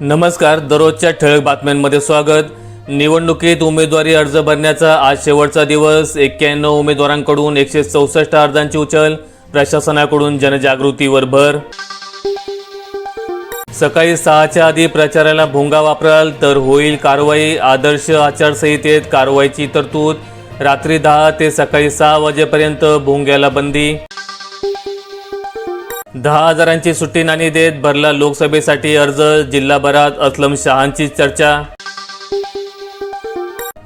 नमस्कार दररोजच्या ठळक बातम्यांमध्ये स्वागत. निवडणुकीत उमेदवारी अर्ज भरण्याचा आज शेवटचा दिवस. एक्क्याण्णव उमेदवारांकडून एकशे चौसष्ट अर्जांची उचल. प्रशासनाकडून जनजागृतीवर भर. सकाळी सहाच्या आधी प्रचाराला भोंगा वापराल तर होईल कारवाई. आदर्श आचारसंहितेत कारवाईची तरतूद. रात्री दहा ते सकाळी सहा वाजेपर्यंत भोंग्याला बंदी. दहा हजारांची सुट्टी नाणी देत भरला लोकसभेसाठी अर्ज जिल्हाभरात असलम शहांची चर्चा.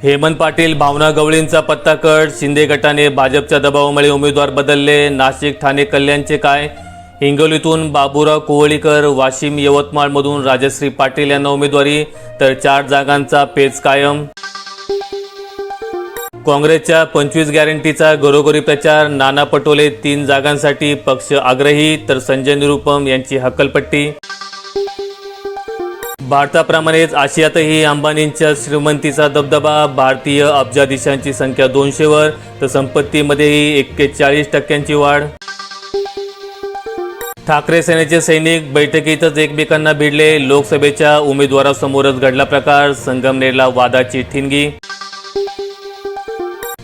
हेमंत पाटील भावना गवळींचा पत्ता कट शिंदे गटाने भाजपच्या दबावामुळे उमेदवार बदलले नाशिक ठाणे कल्याणचे काय? हिंगोलीतून बाबुराव कोवळीकर वाशिम यवतमाळमधून राजश्री पाटील यांना उमेदवारी तर चार जागांचा पेच कायम. काँग्रेसच्या पंचवीस गॅरंटीचा घरोघरी प्रचार नाना पटोले तीन जागांसाठी पक्ष आग्रही तर संजय निरुपम यांची हक्कलपट्टी भारताप्रमाणेच आशियातही अंबानींच्या श्रीमंतीचा दबदबा भारतीय अब्जाधीशांची संख्या दोनशेवर तर संपत्तीमध्येही एक्केचाळीस टक्क्यांची वाढ. ठाकरे सेनेचे सैनिक बैठकीतच एकमेकांना भिडले लोकसभेच्या उमेदवारासमोरच घडला प्रकार संगमनेरला वादाची ठिणगी.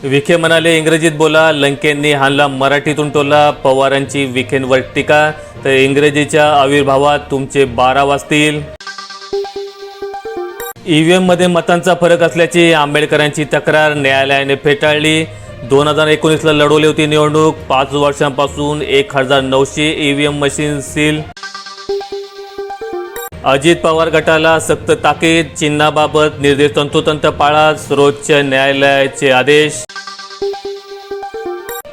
विखे म्हणाले इंग्रजीत बोला लंकेंनी हानला मराठीतून टोला पवारांची विखेंवर टीका. तर इंग्रजीच्या आविर्भावात तुमचे बारा वाजतील. ईव्हीएममध्ये मतांचा फरक असल्याची आंबेडकरांची तक्रार न्यायालयाने फेटाळली. दोन हजार एकोणीसला लढवली होती निवडणूक. पाच वर्षांपासून एक हजार नऊशे EVM machine seal Ajit Pawar गटाला सक्त ताकीद. चिन्हाबाबत निर्देश तंतोतंत पाळा. सर्वोच्च न्यायालयाचे आदेश.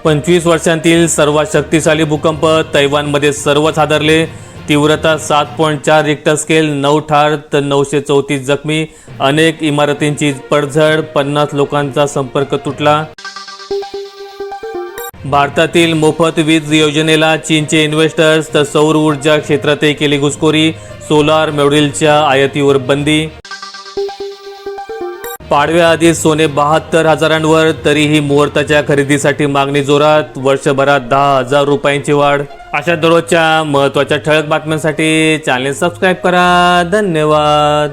पंचवीस वर्षांतील सर्वात शक्तिशाली भूकंप तैवानमध्ये सर्वच हादरले. तीव्रता सात पॉईंट चार रिक्टर स्केल नऊ ठार तर नऊशे चौतीस जखमी अनेक इमारतींची पडझड पन्नास लोकांचा संपर्क तुटला. भारतातील मोफत वीज योजनेला चीनचे इन्व्हेस्टर्स तर सौर ऊर्जा क्षेत्रातही केली घुसखोरी सोलार मॉड्यूलच्या आयातीवर बंदी. पाडव्याआधी सोने बहात्तर हजारांवर तरीही मुहूर्ताच्या खरेदीसाठी मागणी जोरात. वर्षभरात दहा हजार रुपयांची वाढ. अशा दररोजच्या महत्त्वाच्या ठळक बातम्यांसाठी चॅनेल सबस्क्राईब करा. धन्यवाद.